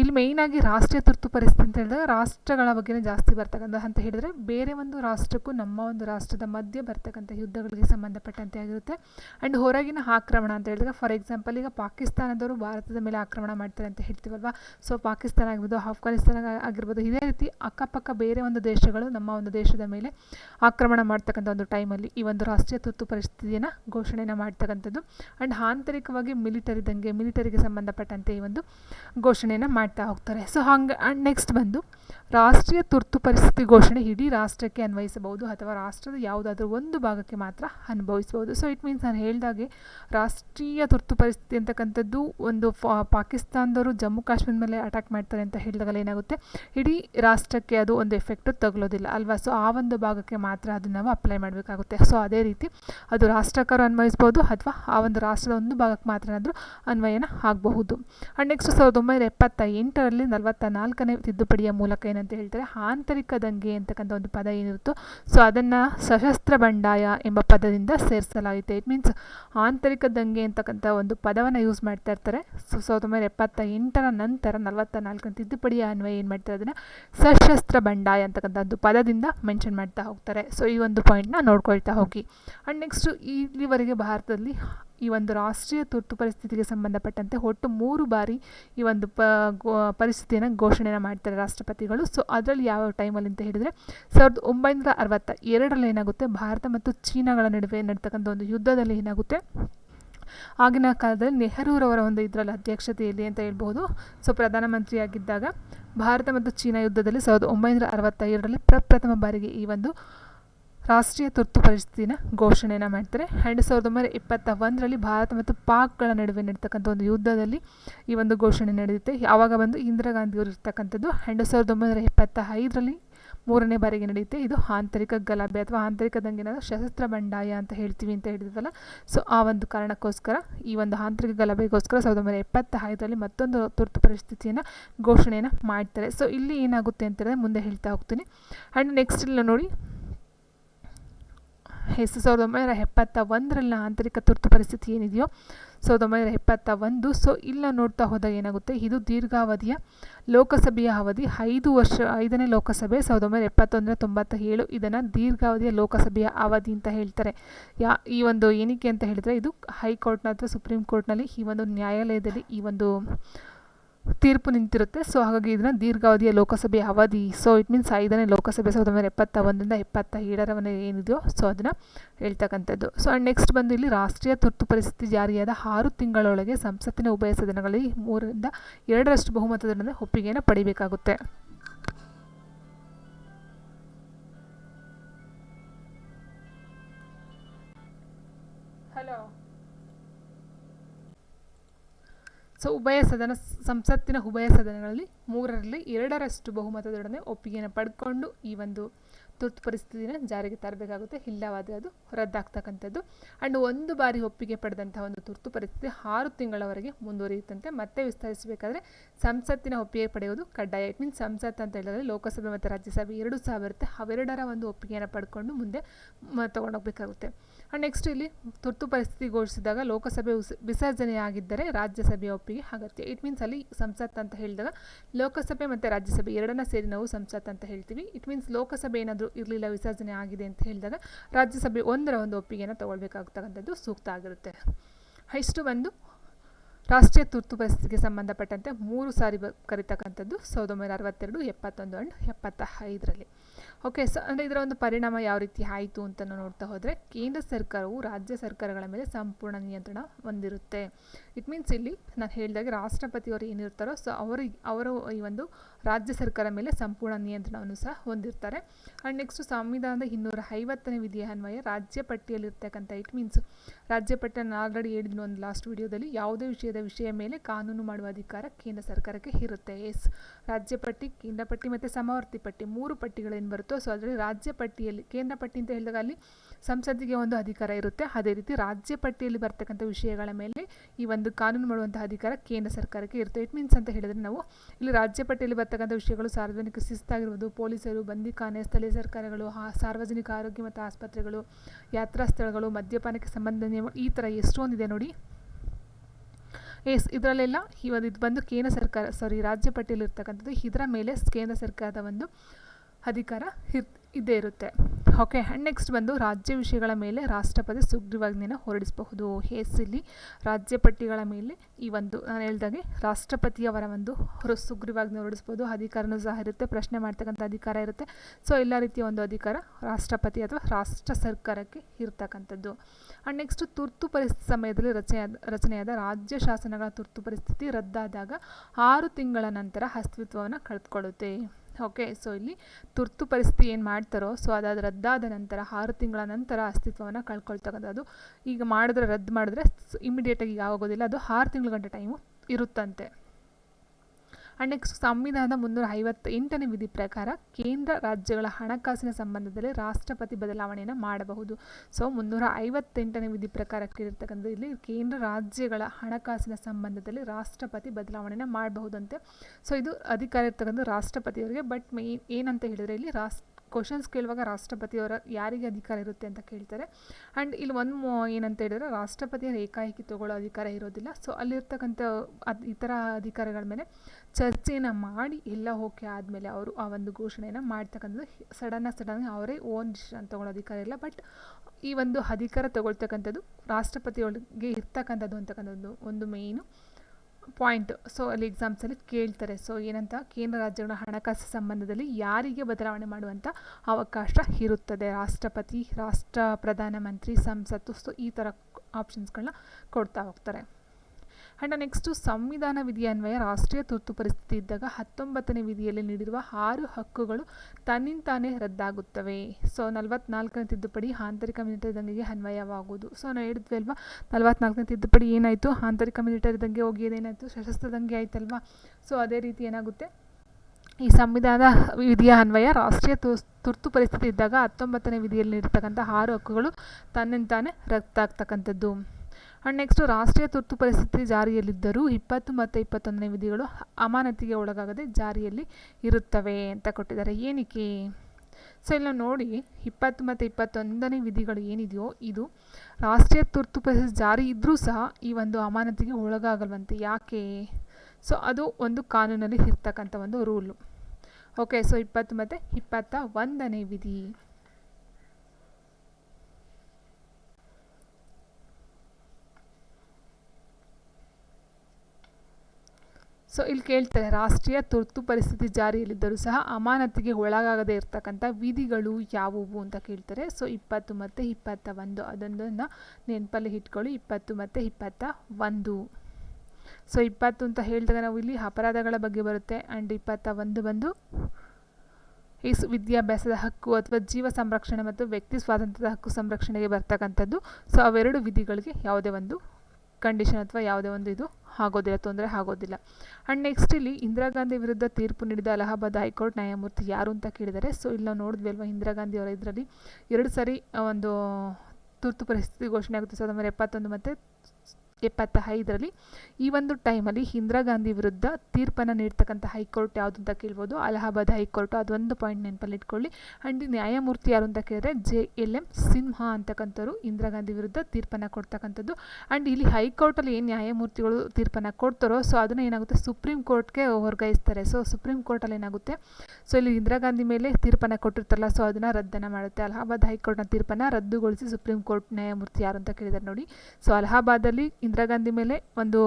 A: ಇಲ್ಲಿ ಮೇಯ್ನಾಗಿ ರಾಷ್ಟ್ರೀಯ ತುರ್ತು ಪರಿಸ್ಥಿತಿ ಅಂತ ಹೇಳಿದಾಗ ರಾಷ್ಟ್ರಗಳ ಬಗ್ಗೆನೇ ಜಾಸ್ತಿ ಬರ್ತಕ್ಕಂಥ ಅಂತ ಹೇಳಿದರೆ ಬೇರೆ ಒಂದು ರಾಷ್ಟ್ರಕ್ಕೂ ನಮ್ಮ ಒಂದು ರಾಷ್ಟ್ರದ ಮಧ್ಯೆ ಬರ್ತಕ್ಕಂಥ ಯುದ್ಧಗಳಿಗೆ ಸಂಬಂಧಪಟ್ಟಂತೆ ಆಗಿರುತ್ತೆ. ಆ್ಯಂಡ್ ಹೊರಗಿನ ಆಕ್ರಮಣ ಅಂತ ಹೇಳಿದಾಗ ಫಾರ್ ಎಕ್ಸಾಂಪಲ್ ಈಗ ಪಾಕಿಸ್ತಾನದವರು ಭಾರತದ ಮೇಲೆ ಆಕ್ರಮಣ ಮಾಡ್ತಾರೆ ಅಂತ ಹೇಳ್ತೀವಲ್ವಾ? ಸೊ ಪಾಕಿಸ್ತಾನ ಆಗಿರ್ಬೋದು, ಆಫ್ಘಾನಿಸ್ತಾನ ಆಗಿರ್ಬೋದು, ಇದೇ ರೀತಿ ಅಕ್ಕಪಕ್ಕ ಬೇರೆ ಒಂದು ದೇಶಗಳು ನಮ್ಮ ಒಂದು ದೇಶದ ಮೇಲೆ ಆಕ್ರಮಣ ಮಾಡ್ತಕ್ಕಂಥ ಒಂದು ಟೈಮಲ್ಲಿ ಈ ಒಂದು ರಾಷ್ಟ್ರೀಯ ತುರ್ತು ಪರಿಸ್ಥಿತಿಯನ್ನು ಘೋಷಣೆಯನ್ನು ಮಾಡ್ತಕ್ಕಂಥದ್ದು. ಆ್ಯಂಡ್ ಆಂತರಿಕವಾಗಿ ಮಿಲಿಟರಿ ದಂಗೆ ಮಿಲಿಟರಿಗೆ ಸಂಬಂಧಪಟ್ಟಂತೆ ಈ ಒಂದು ಘೋಷಣೆಯನ್ನು ಮಾಡ್ತಾ ಹೋಗ್ತಾರೆ. ಸೊ ಹಂಗೆ ನೆಕ್ಸ್ಟ್ ಬಂದು ರಾಷ್ಟ್ರೀಯ ತುರ್ತು ಪರಿಸ್ಥಿತಿ ಘೋಷಣೆ ಇಡೀ ರಾಷ್ಟ್ರಕ್ಕೆ ಅನ್ವಯಿಸಬಹುದು ಅಥವಾ ರಾಷ್ಟ್ರದ ಯಾವುದಾದ್ರೂ ಒಂದು ಭಾಗಕ್ಕೆ ಮಾತ್ರ ಅನುಭವಿಸಬಹುದು. ಸೊ ಇಟ್ ಮೀನ್ಸ್ ನಾನು ಹೇಳಿದಾಗೆ ರಾಷ್ಟ್ರೀಯ ತುರ್ತು ಪರಿಸ್ಥಿತಿ ಅಂತಕ್ಕಂಥದ್ದು ಒಂದು ಪಾಕಿಸ್ತಾನದವರು ಜಮ್ಮು ಕಾಶ್ಮೀರ ಮೇಲೆ ಅಟ್ಯಾಕ್ ಮಾಡ್ತಾರೆ ಅಂತ ಹೇಳಿದಾಗಲೇ ಏನಾಗುತ್ತೆ? ಇಡೀ ರಾಷ್ಟ್ರಕ್ಕೆ ಅದು ಒಂದು ಎಫೆಕ್ಟ್ ತಗಲೋದಿಲ್ಲ ಅಲ್ವಾ? ಸೊ ಆ ಒಂದು ಭಾಗಕ್ಕೆ ಮಾತ್ರ ಅದನ್ನು ನಾವು ಅಪ್ಲೈ ಮಾಡಬೇಕಾಗುತ್ತೆ. ಸೊ ಅದೇ ರೀತಿ ಅದು ರಾಷ್ಟ್ರಕ್ಕಾರು ಅನ್ವಯಿಸ್ಬೋದು ಅಥವಾ ಆ ಒಂದು ರಾಷ್ಟ್ರದ ಒಂದು ಭಾಗಕ್ಕೆ ಮಾತ್ರ ಏನಾದರೂ ಅನ್ವಯನ ಆಗಬಹುದು. ಆ್ಯಂಡ್ ನೆಕ್ಸ್ಟ್ ಸಾವಿರದ ಒಂಬೈನೂರ ಎಪ್ಪತ್ತ ಎಂಟರಲ್ಲಿ ನಲವತ್ತ ನಾಲ್ಕನೇ ತಿದ್ದುಪಡಿಯ ಮೂಲಕ ಏನಂತ ಹೇಳ್ತಾರೆ. ಆಂತರಿಕ ದಂಗೆ ಅಂತಕ್ಕಂಥ ಒಂದು ಪದ ಏನಿರುತ್ತೋ, ಸೊ ಅದನ್ನು ಸಶಸ್ತ್ರ ಬಂಡಾಯ ಎಂಬ ಪದದಿಂದ ಸೇರಿಸಲಾಗಿದೆ ಇಟ್ ಮೀನ್ಸ್ ಆಂತರಿಕ ದಂಗೆ ಅಂತಕ್ಕಂಥ ಒಂದು ಪದವನ್ನು ಯೂಸ್ ಮಾಡ್ತಾ ಇರ್ತಾರೆ. ಸೊ ಸಾವಿರದ ಒಂಬೈನೂರ ಎಪ್ಪತ್ತ ಎಂಟರ ನಂತರ ನಲವತ್ತ ನಾಲ್ಕನೇ ತಿದ್ದುಪಡಿಯ ಅನ್ವಯ ಏನು ಮಾಡ್ತಾರೆ? ಅದನ್ನು ಸಶಸ್ತ್ರ ಬಂಡಾಯ ಅಂತಕ್ಕಂಥ ಒಂದು ಪದದಿಂದ ಮೆನ್ಷನ್ ಮಾಡ್ತಾ ಹೋಗ್ತಾರೆ. ಸೊ ಈ ಒಂದು ಪಾಯಿಂಟ್ನ ನೋಡ್ಕೊಳ್ತಾ ಹೋಗಿ. ಆ್ಯಂಡ್ ನೆಕ್ಸ್ಟು ಇಲ್ಲಿವರೆಗೆ ಭಾರತದಲ್ಲಿ ಈ ಒಂದು ರಾಷ್ಟ್ರೀಯ ತುರ್ತು ಪರಿಸ್ಥಿತಿಗೆ ಸಂಬಂಧಪಟ್ಟಂತೆ ಒಟ್ಟು ಮೂರು ಬಾರಿ ಈ ಒಂದು ಪ, ಗೋ- ಪರಿಸ್ಥಿತಿಯನ್ನು ಘೋಷಣೆಯನ್ನು ಮಾಡ್ತಾರೆ ರಾಷ್ಟ್ರಪತಿಗಳು. ಸೊ ಅದರಲ್ಲಿ ಯಾವ ಟೈಮಲ್ಲಿ ಅಂತ ಹೇಳಿದರೆ, ಸಾವಿರದ ಒಂಬೈನೂರ ಅರವತ್ತ ಎರಡರಲ್ಲಿ ಏನಾಗುತ್ತೆ, ಭಾರತ ಮತ್ತು ಚೀನಾಗಳ ನಡುವೆ ನಡ್ತಕ್ಕಂಥ ಒಂದು ಯುದ್ಧದಲ್ಲಿ ಏನಾಗುತ್ತೆ, ಆಗಿನ ಕಾಲದಲ್ಲಿ ನೆಹರೂರವರ ಒಂದು ಇದರಲ್ಲಿ ಅಧ್ಯಕ್ಷತೆಯಲ್ಲಿ ಅಂತ ಹೇಳ್ಬೋದು ಸೊ ಪ್ರಧಾನಮಂತ್ರಿಯಾಗಿದ್ದಾಗ, ಭಾರತ ಮತ್ತು ಚೀನಾ ಯುದ್ಧದಲ್ಲಿ ಸಾವಿರದ ಒಂಬೈನೂರ ಅರವತ್ತ ಎರಡರಲ್ಲಿ ಪ್ರಪ್ರಥಮ ಬಾರಿಗೆ ಈ ಒಂದು ರಾಷ್ಟ್ರೀಯ ತುರ್ತು ಪರಿಸ್ಥಿತಿನ ಘೋಷಣೆಯನ್ನು ಮಾಡ್ತಾರೆ. ಎರಡು ಸಾವಿರದ ಒಂಬೈನೂರ ಇಪ್ಪತ್ತ ಒಂದರಲ್ಲಿ ಭಾರತ ಮತ್ತು ಪಾಕ್ಗಳ ನಡುವೆ ನಡೀತಕ್ಕಂಥ ಒಂದು ಯುದ್ಧದಲ್ಲಿ ಈ ಒಂದು ಘೋಷಣೆ ನಡೆಯುತ್ತೆ ಆವಾಗ ಬಂದು ಇಂದಿರಾ ಗಾಂಧಿಯವರು ಇರ್ತಕ್ಕಂಥದ್ದು ಎರಡು ಸಾವಿರದ ಒಂಬೈನೂರ ಇಪ್ಪತ್ತ ಐದರಲ್ಲಿ ಮೂರನೇ ಬಾರಿಗೆ ನಡೆಯುತ್ತೆ. ಇದು ಆಂತರಿಕ ಗಲಭೆ ಅಥವಾ ಆಂತರಿಕ ದಂಗೆನ ಸಶಸ್ತ್ರ ಬಂಡಾಯ ಅಂತ ಹೇಳ್ತೀವಿ ಅಂತ ಹೇಳಿದ್ವಲ್ಲ. ಸೊ ಆ ಒಂದು ಕಾರಣಕ್ಕೋಸ್ಕರ ಈ ಒಂದು ಆಂತರಿಕ ಗಲಭೆಗೋಸ್ಕರ ಸಾವಿರದ ಒಂಬೈನೂರ ಎಪ್ಪತ್ತ ಐದರಲ್ಲಿ ಮತ್ತೊಂದು ತುರ್ತು ಪರಿಸ್ಥಿತಿಯನ್ನು ಘೋಷಣೆಯನ್ನು ಮಾಡ್ತಾರೆ. ಸೊ ಇಲ್ಲಿ ಏನಾಗುತ್ತೆ ಅಂತಂದರೆ ಮುಂದೆ ಹೇಳ್ತಾ ಹೋಗ್ತೀನಿ. ಆ್ಯಂಡ್ ನೆಕ್ಸ್ಟ್ ಇಲ್ಲ ನೋಡಿ ಎಸ್ ಸಾವಿರದ ಒಂಬೈನೂರ ಎಪ್ಪತ್ತ ಒಂದರಲ್ಲಿನ ಆಂತರಿಕ ತುರ್ತು ಪರಿಸ್ಥಿತಿ ಏನಿದೆಯೋ ಸಾವಿರದ ಒಂಬೈನೂರ ಎಪ್ಪತ್ತ ಒಂದು ಸೊ, ಇಲ್ಲ ನೋಡ್ತಾ ಹೋದಾಗ ಏನಾಗುತ್ತೆ? ಇದು ದೀರ್ಘಾವಧಿಯ ಲೋಕಸಭೆಯ ಅವಧಿ. ಐದು ವರ್ಷ, ಐದನೇ ಲೋಕಸಭೆ ಸಾವಿರದ ಒಂಬೈನೂರ ಎಪ್ಪತ್ತೊಂದರ ತೊಂಬತ್ತ ಏಳು ಇದನ್ನು ದೀರ್ಘಾವಧಿಯ ಲೋಕಸಭೆಯ ಅವಧಿ ಅಂತ ಹೇಳ್ತಾರೆ. ಯಾ, ಈ ಒಂದು ಏನಕ್ಕೆ ಅಂತ ಹೇಳಿದರೆ ಇದು ಹೈಕೋರ್ಟ್ನ ಅಥವಾ ಸುಪ್ರೀಂ ಕೋರ್ಟ್ನಲ್ಲಿ ಈ ಒಂದು ನ್ಯಾಯಾಲಯದಲ್ಲಿ ಈ ಒಂದು ತೀರ್ಪು ನಿಂತಿರುತ್ತೆ. ಸೊ ಹಾಗಾಗಿ ಇದನ್ನು ದೀರ್ಘಾವಧಿಯ ಲೋಕಸಭೆ ಅವಧಿ. ಸೊ ಇಟ್ ಮೀನ್ಸ್ ಐದನೇ ಲೋಕಸಭೆ ಸಾವಿರದ ಒಂಬೈನೂರ ಎಪ್ಪತ್ತ ಒಂದರಿಂದ ಎಪ್ಪತ್ತ ಏಳರವರೆಗೆ ಏನಿದೆಯೋ ಸೊ ಅದನ್ನು ಹೇಳ್ತಕ್ಕಂಥದ್ದು. ಸೊ ಆ್ಯಂಡ್ ನೆಕ್ಸ್ಟ್ ಬಂದು ಇಲ್ಲಿ ರಾಷ್ಟ್ರೀಯ ತುರ್ತು ಪರಿಸ್ಥಿತಿ ಜಾರಿಯಾದ ಆರು ತಿಂಗಳೊಳಗೆ ಸಂಸತ್ತಿನ ಉಭಯ ಸದನಗಳಲ್ಲಿ ಮೂರರಿಂದ ಎರಡರಷ್ಟು ಬಹುಮತದ ಒಪ್ಪಿಗೆಯನ್ನು ಪಡಿಬೇಕಾಗುತ್ತೆ. ಸೊ ಉಭಯ ಸದನ ಸಂಸತ್ತಿನ ಉಭಯ ಸದನಗಳಲ್ಲಿ ಮೂರರಲ್ಲಿ ಎರಡರಷ್ಟು ಬಹುಮತದೊಡನೆ ಒಪ್ಪಿಗೆಯನ್ನು ಪಡ್ಕೊಂಡು ಈ ಒಂದು ತುರ್ತು ಪರಿಸ್ಥಿತಿನ ಜಾರಿಗೆ ತರಬೇಕಾಗುತ್ತೆ. ಇಲ್ಲವಾದರೆ ಅದು ರದ್ದಾಗ್ತಕ್ಕಂಥದ್ದು. ಆ್ಯಂಡ್ ಒಂದು ಬಾರಿ ಒಪ್ಪಿಗೆ ಪಡೆದಂತಹ ಒಂದು ತುರ್ತು ಪರಿಸ್ಥಿತಿ ಆರು ತಿಂಗಳವರೆಗೆ ಮುಂದುವರಿಯುತ್ತಂತೆ ಮತ್ತೆ ವಿಸ್ತರಿಸಬೇಕಾದ್ರೆ ಸಂಸತ್ತಿನ ಒಪ್ಪಿಗೆ ಪಡೆಯುವುದು ಕಡ್ಡಾಯ. ಇಟ್ ಮೀನ್ಸ್ ಸಂಸತ್ ಅಂತ ಹೇಳಿದ್ರೆ ಲೋಕಸಭೆ ಮತ್ತು ರಾಜ್ಯಸಭೆ ಎರಡು ಸಹ ಬರುತ್ತೆ ಅವೆರಡರ ಒಂದು ಒಪ್ಪಿಗೆಯನ್ನು ಪಡ್ಕೊಂಡು ಮುಂದೆ ತೊಗೊಂಡೋಗ್ಬೇಕಾಗುತ್ತೆ. ಆ್ಯಂಡ್ ನೆಕ್ಸ್ಟ್ ಇಲ್ಲಿ ತುರ್ತು ಪರಿಸ್ಥಿತಿ ಘೋಷಿಸಿದಾಗ ಲೋಕಸಭೆ ಉಸ್, ವಿಸರ್ಜನೆಯಾಗಿದ್ದರೆ ರಾಜ್ಯಸಭೆಯ ಒಪ್ಪಿಗೆ ಅಗತ್ಯ. ಇಟ್ ಮೀನ್ಸ್ ಅಲ್ಲಿ ಸಂಸತ್ ಅಂತ ಹೇಳಿದಾಗ ಲೋಕಸಭೆ ಮತ್ತು ರಾಜ್ಯಸಭೆ ಎರಡನ್ನ ಸೇರಿ ನಾವು ಸಂಸತ್ ಅಂತ ಹೇಳ್ತೀವಿ. ಇಟ್ ಮೀನ್ಸ್ ಲೋಕಸಭೆ ಏನಾದರೂ ಇರಲಿಲ್ಲ, ವಿಸರ್ಜನೆ ಆಗಿದೆ ಅಂತ ಹೇಳಿದಾಗ ರಾಜ್ಯಸಭೆ ಒಂದರ ಒಂದು ಒಪ್ಪಿಗೆಯನ್ನು ತಗೊಳ್ಬೇಕಾಗ್ತಕ್ಕಂಥದ್ದು ಸೂಕ್ತ ಆಗಿರುತ್ತೆ. ಇಷ್ಟು ಬಂದು ರಾಷ್ಟ್ರೀಯ ತುರ್ತು ಪರಿಸ್ಥಿತಿಗೆ ಸಂಬಂಧಪಟ್ಟಂತೆ ಮೂರು ಸಾರಿ ಕರಿತಕ್ಕಂಥದ್ದು ಸಾವಿರದ ಒಂಬೈನೂರ ಅರವತ್ತೆರಡು, ಎಪ್ಪತ್ತೊಂದು ಆ್ಯಂಡ್ ಎಪ್ಪತ್ತ ಐದರಲ್ಲಿ ಓಕೆ ಸೊ ಅಂದರೆ ಇದರ ಒಂದು ಪರಿಣಾಮ ಯಾವ ರೀತಿ ಆಯಿತು ಅಂತ ನೋಡ್ತಾ ಹೋದರೆ ಕೇಂದ್ರ ಸರ್ಕಾರವು ರಾಜ್ಯ ಸರ್ಕಾರಗಳ ಮೇಲೆ ಸಂಪೂರ್ಣ ನಿಯಂತ್ರಣ ಹೊಂದಿರುತ್ತೆ. ಇಟ್ ಮೀನ್ಸ್ ಇಲ್ಲಿ ನಾನು ಹೇಳಿದಾಗೆ ರಾಷ್ಟ್ರಪತಿಯವರು ಏನಿರ್ತಾರೋ ಸೊ ಅವರು ಅವರು ಈ ಒಂದು ರಾಜ್ಯ ಸರ್ಕಾರ ಮೇಲೆ ಸಂಪೂರ್ಣ ನಿಯಂತ್ರಣವನ್ನು ಸಹ ಹೊಂದಿರ್ತಾರೆ. ಆ್ಯಂಡ್ ನೆಕ್ಸ್ಟ್ ಸಂವಿಧಾನದ ಇನ್ನೂರ ಐವತ್ತನೇ ವಿಧಿಯ ಅನ್ವಯ ರಾಜ್ಯ ಪಟ್ಟಿಯಲ್ಲಿರ್ತಕ್ಕಂಥ ಇಟ್ ಮೀನ್ಸ್ ರಾಜ್ಯ ಪಟ್ಟಿ ನಾನು ಆಲ್ರೆಡಿ ಹೇಳಿದ್ಲು ಒಂದು ಲಾಸ್ಟ್ ವಿಡಿಯೋದಲ್ಲಿ ಯಾವುದೇ ವಿಷಯದ ವಿಷಯ ಮೇಲೆ ಕಾನೂನು ಮಾಡುವ ಅಧಿಕಾರ ಕೇಂದ್ರ ಸರ್ಕಾರಕ್ಕೆ ಇರುತ್ತೆ. ಎಸ್. ರಾಜ್ಯ ಪಟ್ಟಿ, ಕೇಂದ್ರ ಪಟ್ಟಿ ಮತ್ತು ಸಮವರ್ತಿ ಪಟ್ಟಿ ಮೂರು ಪಟ್ಟಿಗಳೇನು ಬರುತ್ತೋ ಸೊ ಅದರಲ್ಲಿ ರಾಜ್ಯ ಪಟ್ಟಿಯಲ್ಲಿ ಕೇಂದ್ರ ಪಟ್ಟಿ ಅಂತ ಹೇಳಿದಾಗ ಅಲ್ಲಿ ಸಂಸತ್ತಿಗೆ ಒಂದು ಅಧಿಕಾರ ಇರುತ್ತೆ. ಅದೇ ರೀತಿ ರಾಜ್ಯ ಪಟ್ಟಿಯಲ್ಲಿ ಬರ್ತಕ್ಕಂಥ ವಿಷಯಗಳ ಮೇಲೆ ಈ ಒಂದು ಕಾನೂನು ಮಾಡುವಂಥ ಅಧಿಕಾರ ಕೇಂದ್ರ ಸರ್ಕಾರಕ್ಕೆ ಇರುತ್ತೆ. ಇಟ್ ಮೀನ್ಸ್ ಅಂತ ಹೇಳಿದ್ರೆ ನಾವು ಇಲ್ಲಿ ರಾಜ್ಯ ಪಟ್ಟಿಯಲ್ಲಿ ಬರ್ತಕ್ಕಂಥ ವಿಷಯಗಳು ಸಾರ್ವಜನಿಕ ಶಿಸ್ತಾಗಿರ್ಬೋದು. ಪೊಲೀಸರು ಬಂದಿಖಾನೆ ಸ್ಥಳೀಯ ಸರ್ಕಾರಗಳು ಸಾರ್ವಜನಿಕ ಆರೋಗ್ಯ ಮತ್ತು ಆಸ್ಪತ್ರೆಗಳು, ಯಾತ್ರಾ ಸ್ಥಳಗಳು, ಮದ್ಯಪಾನಕ್ಕೆ ಸಂಬಂಧ ಈ ಥರ ಎಷ್ಟೊಂದಿದೆ ನೋಡಿ. ಎಸ್, ಇದರಲ್ಲೆಲ್ಲ ಇವತ್ತು ಇದು ಬಂದು ಕೇಂದ್ರ ಸರ್ಕಾರ ಸಾರಿ ರಾಜ್ಯ ಪಟ್ಟಿಯಲ್ಲಿ ಇದರ ಮೇಲೆ ಕೇಂದ್ರ ಸರ್ಕಾರದ ಒಂದು ಅಧಿಕಾರ ಇರ್ ಇದ್ದೇ ಇರುತ್ತೆ. ಓಕೆ ಆ್ಯಂಡ್ ನೆಕ್ಸ್ಟ್ ಬಂದು ರಾಜ್ಯ ವಿಷಯಗಳ ಮೇಲೆ ರಾಷ್ಟ್ರಪತಿ ಸುಗ್ರೀವಾಜ್ಞೆಯನ್ನು ಹೊರಡಿಸಬಹುದು. ಹೇಸಿಲಿ ರಾಜ್ಯ ಪಟ್ಟಿಗಳ ಮೇಲೆ ಈ ಒಂದು, ನಾನು ಹೇಳ್ದಾಗೆ ರಾಷ್ಟ್ರಪತಿಯವರ ಒಂದು ಹೊರ ಸುಗ್ರೀವಾಜ್ಞೆ ಹೊರಡಿಸ್ಬೋದು ಅಧಿಕಾರನೂ ಸಹ ಇರುತ್ತೆ, ಪ್ರಶ್ನೆ ಮಾಡ್ತಕ್ಕಂಥ ಅಧಿಕಾರ ಇರುತ್ತೆ. ಸೊ ಎಲ್ಲ ರೀತಿಯ ಒಂದು ಅಧಿಕಾರ ರಾಷ್ಟ್ರಪತಿ ಅಥವಾ ರಾಷ್ಟ್ರ ಸರ್ಕಾರಕ್ಕೆ ಇರ್ತಕ್ಕಂಥದ್ದು. ಆ್ಯಂಡ್ ನೆಕ್ಸ್ಟ್ ತುರ್ತು ಪರಿಸ್ಥಿತಿ ಸಮಯದಲ್ಲಿ ರಚನೆಯಾದ ರಚನೆಯಾದ ರಾಜ್ಯ ಶಾಸನಗಳ ತುರ್ತು ಪರಿಸ್ಥಿತಿ ರದ್ದಾದಾಗ ಆರು ತಿಂಗಳ ನಂತರ ಅಸ್ತಿತ್ವವನ್ನು ಕಳೆದುಕೊಳ್ಳುತ್ತೆ. ಓಕೆ ಸೊ ಇಲ್ಲಿ ತುರ್ತು ಪರಿಸ್ಥಿತಿ ಏನು ಮಾಡ್ತಾರೋ ಸೊ ಅದಾದ ರದ್ದಾದ ನಂತರ, ಆರು ತಿಂಗಳ ನಂತರ ಅಸ್ತಿತ್ವವನ್ನು ಕಳ್ಕೊಳ್ತಕ್ಕಂಥದ್ದು. ಈಗ ಮಾಡಿದ್ರೆ, ರದ್ದು ಮಾಡಿದ್ರೆ ಇಮಿಡಿಯೇಟಾಗಿ ಆಗೋದಿಲ್ಲ. ಅದು ಆರು ತಿಂಗಳ ಗಂಟೆ ಟೈಮು ಇರುತ್ತಂತೆ. ಆ್ಯಂಡ್ ನೆಕ್ಸ್ಟ್ ಸಂವಿಧಾನದ ಮುನ್ನೂರ ಐವತ್ತ ಎಂಟನೇ ವಿಧಿ ಪ್ರಕಾರ ಕೇಂದ್ರ ರಾಜ್ಯಗಳ ಹಣಕಾಸಿನ ಸಂಬಂಧದಲ್ಲಿ ರಾಷ್ಟ್ರಪತಿ ಬದಲಾವಣೆಯನ್ನು ಮಾಡಬಹುದು. ಸೊ ಮುನ್ನೂರ ಐವತ್ತೆಂಟನೇ ವಿಧಿ ಪ್ರಕಾರಕ್ಕೆ ಕೇಳಿರ್ತಕ್ಕಂಥದ್ದು ಇಲ್ಲಿ ಕೇಂದ್ರ ರಾಜ್ಯಗಳ ಹಣಕಾಸಿನ ಸಂಬಂಧದಲ್ಲಿ ರಾಷ್ಟ್ರಪತಿ ಬದಲಾವಣೆಯನ್ನು ಮಾಡಬಹುದಂತೆ. ಸೊ ಇದು ಅಧಿಕಾರ ಇರ್ತಕ್ಕಂಥ ರಾಷ್ಟ್ರಪತಿಯವರಿಗೆ ಬಟ್ ಮೇನ್ ಏನಂತ ಹೇಳಿದರೆ ಇಲ್ಲಿ ರಾಷ್ಟ್ರ ಕ್ವಶನ್ಸ್ ಕೇಳುವಾಗ ರಾಷ್ಟ್ರಪತಿಯವರ ಯಾರಿಗೆ ಅಧಿಕಾರ ಇರುತ್ತೆ ಅಂತ ಕೇಳ್ತಾರೆ. ಆ್ಯಂಡ್ ಇಲ್ಲಿ ಒಂದು ಏನಂತ ಹೇಳಿದ್ರೆ, ರಾಷ್ಟ್ರಪತಿಯ ಏಕಾಏಕಿ ತಗೊಳ್ಳೋ ಅಧಿಕಾರ ಇರೋದಿಲ್ಲ. ಸೊ ಅಲ್ಲಿರ್ತಕ್ಕಂಥ ಅದು ಥರ ಅಧಿಕಾರಿಗಳ ಮೇಲೆ ಚರ್ಚೆಯನ್ನು ಮಾಡಿ ಎಲ್ಲ ಓಕೆ ಆದಮೇಲೆ ಅವರು ಆ ಒಂದು ಘೋಷಣೆಯನ್ನು ಮಾಡ್ತಕ್ಕಂಥದ್ದು ಸಡನ್ನಾಗಿ ಸಡನ್ನಾಗಿ ಅವರೇ ಓನ್ ಡಿಸಿಷನ್ ತೊಗೊಳ್ಳೋ ಅಧಿಕಾರ ಇಲ್ಲ. ಬಟ್ ಈ ಒಂದು ಅಧಿಕಾರ ತಗೊಳ್ತಕ್ಕಂಥದ್ದು ರಾಷ್ಟ್ರಪತಿಯೊಳಗೆ ಇರ್ತಕ್ಕಂಥದ್ದು ಅಂತಕ್ಕಂಥದ್ದು ಒಂದು ಮೇಯ್ನು ಪಾಯಿಂಟ್ ಸೊ ಅಲ್ಲಿ ಎಕ್ಸಾಮ್ಸಲ್ಲಿ ಕೇಳ್ತಾರೆ. ಸೊ ಏನಂತ? ಕೇಂದ್ರ ರಾಜ್ಯಗಳ ಹಣಕಾಸು ಸಂಬಂಧದಲ್ಲಿ ಯಾರಿಗೆ ಬದಲಾವಣೆ ಮಾಡುವಂಥ ಅವಕಾಶ ಇರುತ್ತದೆ? ರಾಷ್ಟ್ರಪತಿ, ರಾಷ್ಟ್ರ ಪ್ರಧಾನಮಂತ್ರಿ ಸಂಸತ್ತು ಸೊ ಈ ಥರ ಆಪ್ಷನ್ಸ್ಗಳನ್ನ ಕೊಡ್ತಾ ಹೋಗ್ತಾರೆ. ಆ್ಯಂಡ್ ನೆಕ್ಸ್ಟು ಸಂವಿಧಾನ ವಿಧಿಯ ಅನ್ವಯ, ರಾಷ್ಟ್ರೀಯ ತುರ್ತು ಪರಿಸ್ಥಿತಿ ಇದ್ದಾಗ ಹತ್ತೊಂಬತ್ತನೇ ವಿಧಿಯಲ್ಲಿ ನೀಡಿರುವ ಆರು ಹಕ್ಕುಗಳು ತನ್ನಿಂತಾನೇ ರದ್ದಾಗುತ್ತವೆ. ಸೊ, ನಲವತ್ನಾಲ್ಕನೇ ತಿದ್ದುಪಡಿ ಆಂತರಿಕ ಮಿಲಿಟರಿ ದಂಗೆಗೆ ಅನ್ವಯವಾಗುವುದು. ಸೊ ನಾವು ಹೇಳಿದ್ವಿ ಅಲ್ವಾ, ನಲವತ್ನಾಲ್ಕನೇ ತಿದ್ದುಪಡಿ ಏನಾಯಿತು? ಆಂತರಿಕ ಮಿಲಿಟರಿ ದಂಗೆ ಹೋಗಿ ಏನೇನಾಯಿತು ಸಶಸ್ತ್ರ ದಂಗೆ ಆಯ್ತಲ್ವಾ? ಸೊ, ಅದೇ ರೀತಿ ಏನಾಗುತ್ತೆ? ಈ ಸಂವಿಧಾನದ ವಿಧಿಯ ಅನ್ವಯ, ರಾಷ್ಟ್ರೀಯ ತುರ್ತು ಪರಿಸ್ಥಿತಿ ಇದ್ದಾಗ ಹತ್ತೊಂಬತ್ತನೇ ವಿಧಿಯಲ್ಲಿ ನೀಡಿರ್ತಕ್ಕಂಥ ಆರು ಹಕ್ಕುಗಳು ತನ್ನಿಂತಾನೇ ರದ್ದಾಗ್ತಕ್ಕಂಥದ್ದು. ಆ್ಯಂಡ್ ನೆಕ್ಸ್ಟು ರಾಷ್ಟ್ರೀಯ ತುರ್ತು ಪರಿಸ್ಥಿತಿ ಜಾರಿಯಲ್ಲಿದ್ದರೂ ಇಪ್ಪತ್ತು ಮತ್ತು ಇಪ್ಪತ್ತೊಂದನೇ ವಿಧಿಗಳು ಅಮಾನತಿಗೆ ಒಳಗಾಗದೆ ಜಾರಿಯಲ್ಲಿ ಇರುತ್ತವೆ ಅಂತ ಕೊಟ್ಟಿದ್ದಾರೆ. ಏನಕ್ಕೆ? ಸೊ ಇಲ್ಲಿ ನೋಡಿ, ಇಪ್ಪತ್ತು ಮತ್ತು ಇಪ್ಪತ್ತೊಂದನೇ ವಿಧಿಗಳು ಏನಿದೆಯೋ, ಇದು ರಾಷ್ಟ್ರೀಯ ತುರ್ತು ಪರಿಸ್ಥಿತಿ ಜಾರಿ ಇದ್ದರೂ ಸಹ ಈ ಒಂದು ಅಮಾನತಿಗೆ ಒಳಗಾಗಲ್ವಂತೆ. ಯಾಕೆ? ಸೊ ಅದು ಒಂದು ಕಾನೂನಲ್ಲಿ ಇರ್ತಕ್ಕಂಥ ಒಂದು ರೂಲು. ಓಕೆ ಸೊ ಇಪ್ಪತ್ತು ಮತ್ತು ಇಪ್ಪತ್ತ ಒಂದನೇ ವಿಧಿ. ಸೊ ಇಲ್ಲಿ ಕೇಳ್ತಾರೆ, ರಾಷ್ಟ್ರೀಯ ತುರ್ತು ಪರಿಸ್ಥಿತಿ ಜಾರಿಯಲ್ಲಿದ್ದರೂ ಸಹ ಅಮಾನತಿಗೆ ಒಳಗಾಗದೇ ಇರತಕ್ಕಂಥ ವಿಧಿಗಳು ಯಾವುವು ಅಂತ ಕೇಳ್ತಾರೆ. ಸೊ ಇಪ್ಪತ್ತು ಮತ್ತು ಇಪ್ಪತ್ತ ಒಂದು, ಅದೊಂದನ್ನು ನೆನಪಲ್ಲಿ ಇಟ್ಕೊಳ್ಳಿ. ಇಪ್ಪತ್ತು ಮತ್ತು ಇಪ್ಪತ್ತ ಒಂದು. ಸೊ ಇಪ್ಪತ್ತು ಅಂತ ಹೇಳಿದಾಗ ನಾವು ಇಲ್ಲಿ ಅಪರಾಧಗಳ ಬಗ್ಗೆ ಬರುತ್ತೆ. ಆ್ಯಂಡ್ ಇಪ್ಪತ್ತ ಒಂದು ಬಂದು ಈ ವಿದ್ಯಾಭ್ಯಾಸದ ಹಕ್ಕು ಅಥವಾ ಜೀವ ಸಂರಕ್ಷಣೆ ಮತ್ತು ವ್ಯಕ್ತಿ ಸ್ವಾತಂತ್ರ್ಯದ ಹಕ್ಕು ಸಂರಕ್ಷಣೆಗೆ ಬರ್ತಕ್ಕಂಥದ್ದು. ಸೊ ಅವೆರಡು ವಿಧಿಗಳಿಗೆ ಯಾವುದೇ ಒಂದು ಕಂಡೀಷನ್ ಅಥವಾ ಯಾವುದೇ ಒಂದು ಇದು ಆಗೋದಿಲ್ಲ, ತೊಂದರೆ ಆಗೋದಿಲ್ಲ. ಆ್ಯಂಡ್ ನೆಕ್ಸ್ಟ್ ಇಲ್ಲಿ ಇಂದಿರಾ ಗಾಂಧಿ ವಿರುದ್ಧ ತೀರ್ಪು ನೀಡಿದ ಅಲಹಾಬಾದ್ ಹೈಕೋರ್ಟ್ ನ್ಯಾಯಮೂರ್ತಿ ಯಾರು ಅಂತ ಕೇಳಿದರೆ ಸೊ ಇಲ್ಲಿ ನಾವು ನೋಡಿದ್ವಿ ಅಲ್ವಾ, ಇಂದಿರಾ ಗಾಂಧಿ ಅವರ ಇದರಲ್ಲಿ ಎರಡು ಸಾರಿ ಒಂದು ತುರ್ತು ಪರಿಸ್ಥಿತಿ ಘೋಷಣೆ ಆಗುತ್ತೆ, ಸಾವಿರದ ಒಂಬೈನೂರ ಎಪ್ಪತ್ತೊಂದು ಮತ್ತು ಎಪ್ಪತ್ತ ಐದರಲ್ಲಿ ಈ ಒಂದು ಟೈಮಲ್ಲಿ ಇಂದಿರಾ ಗಾಂಧಿ ವಿರುದ್ಧ ತೀರ್ಪನ್ನು ನೀಡ್ತಕ್ಕಂಥ ಹೈಕೋರ್ಟ್ ಯಾವುದು ಅಂತ ಕೇಳ್ಬೋದು. ಅಲಹಾಬಾದ್ ಹೈಕೋರ್ಟು ಅದೊಂದು ಪಾಯಿಂಟ್ ನೆನಪಲ್ಲಿ ಇಟ್ಕೊಳ್ಳಿ. ಆ್ಯಂಡ್ ನ್ಯಾಯಮೂರ್ತಿ ಯಾರು ಅಂತ ಕೇಳಿದ್ರೆ ಜೆ ಎಲ್ ಎಂ ಸಿನ್ಹಾ ಅಂತಕ್ಕಂಥವ್ರು ಇಂದಿರಾ ಗಾಂಧಿ ವಿರುದ್ಧ ತೀರ್ಪನ್ನು ಕೊಡ್ತಕ್ಕಂಥದ್ದು. ಆ್ಯಂಡ್ ಇಲ್ಲಿ ಹೈಕೋರ್ಟಲ್ಲಿ ಏನು ನ್ಯಾಯಮೂರ್ತಿಗಳು ತೀರ್ಪನ್ನು ಕೊಡ್ತಾರೋ, ಸೊ ಅದನ್ನು ಏನಾಗುತ್ತೆ, ಸುಪ್ರೀಂ ಕೋರ್ಟ್ಗೆ ವರ್ಗಾಯಿಸ್ತಾರೆ. ಸೊ ಸುಪ್ರೀಂ ಕೋರ್ಟಲ್ಲಿ ಏನಾಗುತ್ತೆ, ಸೊ ಇಲ್ಲಿ ಇಂದಿರಾ ಗಾಂಧಿ ಮೇಲೆ ತೀರ್ಪನ್ನು ಕೊಟ್ಟಿರ್ತಾರಲ್ಲ, ಸೊ ಅದನ್ನು ರದ್ದನ್ನು ಮಾಡುತ್ತೆ. ಅಲಹಾಬಾದ್ ಹೈಕೋರ್ಟ್ನ ತೀರ್ಪನ್ನು ರದ್ದುಗೊಳಿಸಿ ಸುಪ್ರೀಂ ಕೋರ್ಟ್ ನ್ಯಾಯಮೂರ್ತಿ ಯಾರು ಅಂತ ಕೇಳಿದ್ದಾರೆ ನೋಡಿ. ಸೊ ಅಲಹಾಬಾದಲ್ಲಿ ಇಂದಿರಾ ಗಾಂಧಿ ಮೇಲೆ ಒಂದು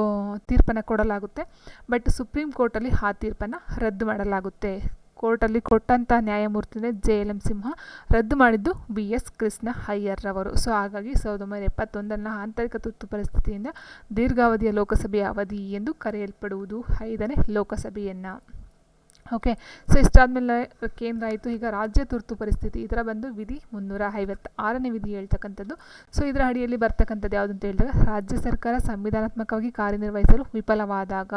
A: ತೀರ್ಪನ್ನು ಕೊಡಲಾಗುತ್ತೆ. ಬಟ್ ಸುಪ್ರೀಂ ಕೋರ್ಟಲ್ಲಿ ಆ ತೀರ್ಪನ್ನು ರದ್ದು ಮಾಡಲಾಗುತ್ತೆ. ಕೋರ್ಟಲ್ಲಿ ಕೊಟ್ಟಂಥ ನ್ಯಾಯಮೂರ್ತಿನೇ ಜೆ ಎಲ್ ಎಂ ಸಿಂಹ ರದ್ದು ಮಾಡಿದ್ದು ಬಿ ಎಸ್ ಕೃಷ್ಣ ಅಯ್ಯರ್ರವರು ಸೊ ಹಾಗಾಗಿ ಸಾವಿರದ ಒಂಬೈನೂರ ಎಪ್ಪತ್ತೊಂದರ ಆಂತರಿಕ ತುರ್ತು ಪರಿಸ್ಥಿತಿಯಿಂದ ದೀರ್ಘಾವಧಿಯ ಲೋಕಸಭೆಯ ಅವಧಿ ಎಂದು ಕರೆಯಲ್ಪಡುವುದು ಐದನೇ ಲೋಕಸಭೆಯನ್ನು. ಓಕೆ ಸೊ ಇಷ್ಟಾದಮೇಲೆ ಕೇಂದ್ರ ಆಯಿತು. ಈಗ ರಾಜ್ಯ ತುರ್ತು ಪರಿಸ್ಥಿತಿ, ಇದರ ಬಂದು ವಿಧಿ ಮುನ್ನೂರ ಐವತ್ತ ಆರನೇ ವಿಧಿ ಹೇಳ್ತಕ್ಕಂಥದ್ದು. ಸೊ ಇದರ ಅಡಿಯಲ್ಲಿ ಬರ್ತಕ್ಕಂಥದ್ದು ಯಾವುದು ಅಂತ ಹೇಳಿದ್ರೆ ರಾಜ್ಯ ಸರ್ಕಾರ ಸಂವಿಧಾನಾತ್ಮಕವಾಗಿ ಕಾರ್ಯನಿರ್ವಹಿಸಲು ವಿಫಲವಾದಾಗ.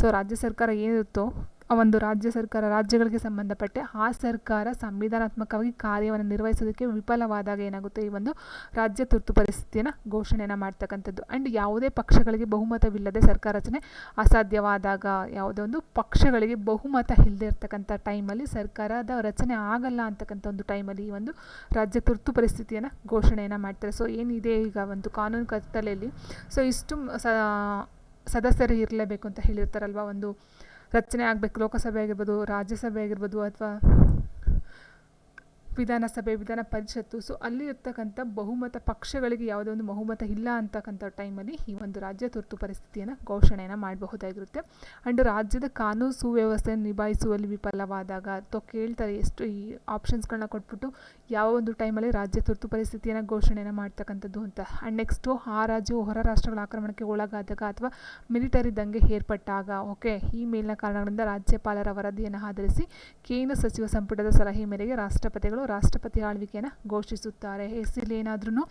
A: ಸೊ ರಾಜ್ಯ ಸರ್ಕಾರ ಏನಿರುತ್ತೋ ಒಂದು ರಾಜ್ಯ ಸರ್ಕಾರ, ರಾಜ್ಯಗಳಿಗೆ ಸಂಬಂಧಪಟ್ಟ ಆ ಸರ್ಕಾರ ಸಂವಿಧಾನಾತ್ಮಕವಾಗಿ ಕಾರ್ಯವನ್ನು ನಿರ್ವಹಿಸೋದಕ್ಕೆ ವಿಫಲವಾದಾಗ ಏನಾಗುತ್ತೆ? ಈ ಒಂದು ರಾಜ್ಯ ತುರ್ತು ಪರಿಸ್ಥಿತಿಯನ್ನು ಘೋಷಣೆಯನ್ನು ಮಾಡ್ತಕ್ಕಂಥದ್ದು. ಆ್ಯಂಡ್ ಯಾವುದೇ ಪಕ್ಷಗಳಿಗೆ ಬಹುಮತವಿಲ್ಲದೆ ಸರ್ಕಾರ ರಚನೆ ಅಸಾಧ್ಯವಾದಾಗ ಯಾವುದೇ ಒಂದು ಪಕ್ಷಗಳಿಗೆ ಬಹುಮತ ಇಲ್ಲದೆ ಇರ್ತಕ್ಕಂಥ ಟೈಮಲ್ಲಿ ಸರ್ಕಾರದ ರಚನೆ ಆಗಲ್ಲ ಅಂತಕ್ಕಂಥ ಒಂದು ಟೈಮಲ್ಲಿ ಈ ಒಂದು ರಾಜ್ಯ ತುರ್ತು ಪರಿಸ್ಥಿತಿಯನ್ನು ಘೋಷಣೆಯನ್ನು ಮಾಡ್ತಾರೆ. ಸೊ, ಏನಿದೆ ಈಗ ಒಂದು ಕಾನೂನು ಕತ್ತಲೆಯಲ್ಲಿ? ಸೊ, ಇಷ್ಟು ಸದಸ್ಯರು ಇರಲೇಬೇಕು ಅಂತ ಹೇಳಿರ್ತಾರಲ್ವ ಒಂದು ರಚನೆ ಆಗಬೇಕು ಲೋಕಸಭೆ ಆಗಿರ್ಬೋದು ರಾಜ್ಯಸಭೆ ಆಗಿರ್ಬೋದು ಅಥವಾ ವಿಧಾನಸಭೆ ವಿಧಾನ ಪರಿಷತ್ತು ಸೊ ಅಲ್ಲಿ ಇರ್ತಕ್ಕಂಥ ಬಹುಮತ ಪಕ್ಷಗಳಿಗೆ ಯಾವುದೇ ಒಂದು ಬಹುಮತ ಇಲ್ಲ ಅಂತಕ್ಕಂಥ ಟೈಮಲ್ಲಿ ಈ ಒಂದು ರಾಜ್ಯ ತುರ್ತು ಪರಿಸ್ಥಿತಿಯನ್ನು ಘೋಷಣೆಯನ್ನು ಮಾಡಬಹುದಾಗಿರುತ್ತೆ. ಆ್ಯಂಡ್ ರಾಜ್ಯದ ಕಾನೂನು ಸುವ್ಯವಸ್ಥೆಯನ್ನು ನಿಭಾಯಿಸುವಲ್ಲಿ ವಿಫಲವಾದಾಗ ಅಥವಾ ಕೇಳ್ತಾರೆ ಎಷ್ಟು ಈ ಆಪ್ಷನ್ಸ್ಗಳನ್ನ ಕೊಟ್ಬಿಟ್ಟು ಯಾವ ಒಂದು ಟೈಮಲ್ಲಿ ರಾಜ್ಯ ತುರ್ತು ಪರಿಸ್ಥಿತಿಯನ್ನು ಘೋಷಣೆಯನ್ನು ಮಾಡ್ತಕ್ಕಂಥದ್ದು ಅಂತ. ಆ್ಯಂಡ್ ನೆಕ್ಸ್ಟು ಆ ರಾಜ್ಯವು ಹೊರ ರಾಷ್ಟ್ರಗಳ ಆಕ್ರಮಣಕ್ಕೆ ಒಳಗಾದಾಗ ಅಥವಾ ಮಿಲಿಟರಿ ದಂಗೆ ಏರ್ಪಟ್ಟಾಗ ಓಕೆ ಈ ಮೇಲಿನ ಕಾರಣಗಳಿಂದ ರಾಜ್ಯಪಾಲರ ವರದಿಯನ್ನು ಆಧರಿಸಿ ಕೇಂದ್ರ ಸಚಿವ ಸಂಪುಟದ ಸಲಹೆ ಮೇರೆಗೆ ರಾಷ್ಟ್ರಪತಿಗಳು ರಾಷ್ಟ್ರಪತಿ ಆಳ್ವಿಕೆಯನ್ನು ಘೋಷಿಸುತ್ತಾರೆ. ಎಸ್ಸಿಲಿ ಏನಾದ್ರೂ